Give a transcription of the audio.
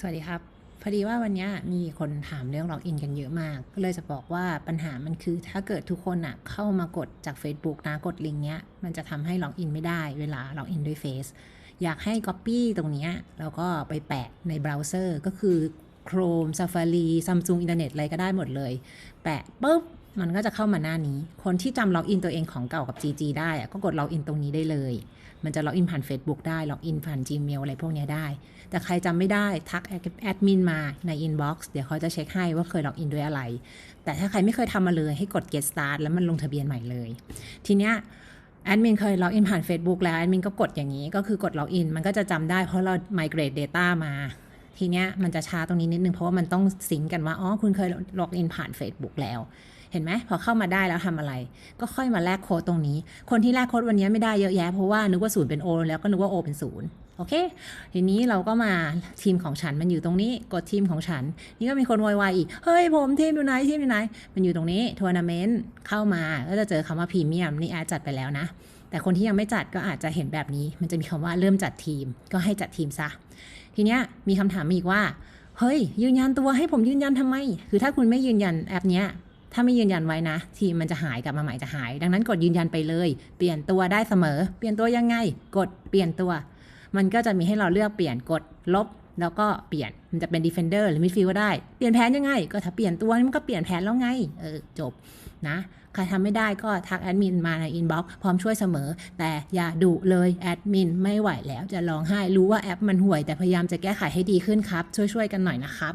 สวัสดีครับ พอดีว่าวันนี้มีคนถามเรื่องล็อกอินกันเยอะมาก ก็เลยจะบอกว่าปัญหามันคือถ้าเกิดทุกคนอะเข้ามากดจาก Facebook นะกดลิงก์เนี้ย มันจะทำให้ล็อกอินไม่ได้เวลาล็อกอินด้วย Face อยากให้ Copy ตรงเนี้ยแล้วก็ไปแปะในเบราว์เซอร์ก็คือ Chrome Safari Samsung อินเทอร์เน็ตอะไรก็ได้หมดเลย แปะปุ๊บ มันก็จะเข้ามาหน้านี้ คนที่จำล็อกอินตัวเองของเก่ากับ GG ได้อะก็กดล็อกอินตรงนี้ได้เลย มันจะล็อกอินผ่าน Facebook ได้ ล็อกอินผ่าน Gmail อะไรพวกนี้ได้ แต่ใครจำไม่ได้ทักแอดมินมาใน Inbox เดี๋ยวเขาจะเช็คให้ว่าเคยล็อกอินด้วยอะไร แต่ถ้าใครไม่เคยทำมาเลยให้กด get start แล้วมันลงทะเบียนใหม่เลย ทีเนี้ยแอดมินเคยล็อกอินผ่าน Facebook แล้วแอดมินก็กดอย่างนี้ก็คือกดล็อกอินมันก็จะจำได้เพราะเรา migrate data มาทีเนี้ยมันจะช้าตรงนี้นิดนึงเพราะว่ามันต้องสิงกันว่า อ๋อ คุณเคยล็อกอินผ่าน Facebook แล้ว เห็นไหมพอเข้ามาได้แล้วทำอะไร ก็ค่อยมาแลกโค้ดตรงนี้ คนที่แลกโค้ดวันนี้ไม่ได้เยอะแยะเพราะว่านึกว่าศูนย์เป็นโอแล้วก็นึกว่าโอเป็นศูนย์โอเค ทีนี้เราก็มาทีมของฉันมันอยู่ตรงนี้ กดทีมของฉัน นี่ก็มีคนวอยวายอีก เฮ้ยผมทีมอยู่ไหนทีมอยู่ไหน มันอยู่ตรงนี้ทัวร์นาเมนต์เข้ามาก็จะเจอคำว่าพรีเมียมนี่แอดจัดไปแล้วนะ แต่คนที่ยังไม่จัดก็อาจจะเห็นแบบนี้ มันจะมีคำว่าเริ่มจัดทีม ก็ให้จัดทีมซะ ทีเนี้ยมีคำถามอีกว่า เฮ้ย ยืนยันตัวให้ผมยืนยันทำไม คือถ้าคุณไม่ยืนยันแอปเนี้ย ถ้าไม่ยืนยันไว้นะ ทีมมันจะหายกลับมาใหม่จะหาย ดังนั้นกดยืนยันไปเลย เปลี่ยนตัวได้เสมอ เปลี่ยนตัวยังไง กดเปลี่ยนตัว มันก็จะมีให้เราเลือกเปลี่ยนกดลบแล้วก็เปลี่ยนมันจะเป็น defender หรือ midfield ก็ได้ เปลี่ยนแผนยังไง ก็ถ้าเปลี่ยนตัวมันก็เปลี่ยนแผนแล้วไง เออ จบนะ ใครทำไม่ได้ก็ทักแอดมินมาใน inbox พร้อมช่วยเสมอ แต่อย่าดุเลยแอดมินไม่ไหวแล้วจะร้องไห้รู้ว่าแอปมันห่วย แต่พยายามจะแก้ไขให้ดีขึ้นครับ ช่วยๆกันหน่อยนะครับ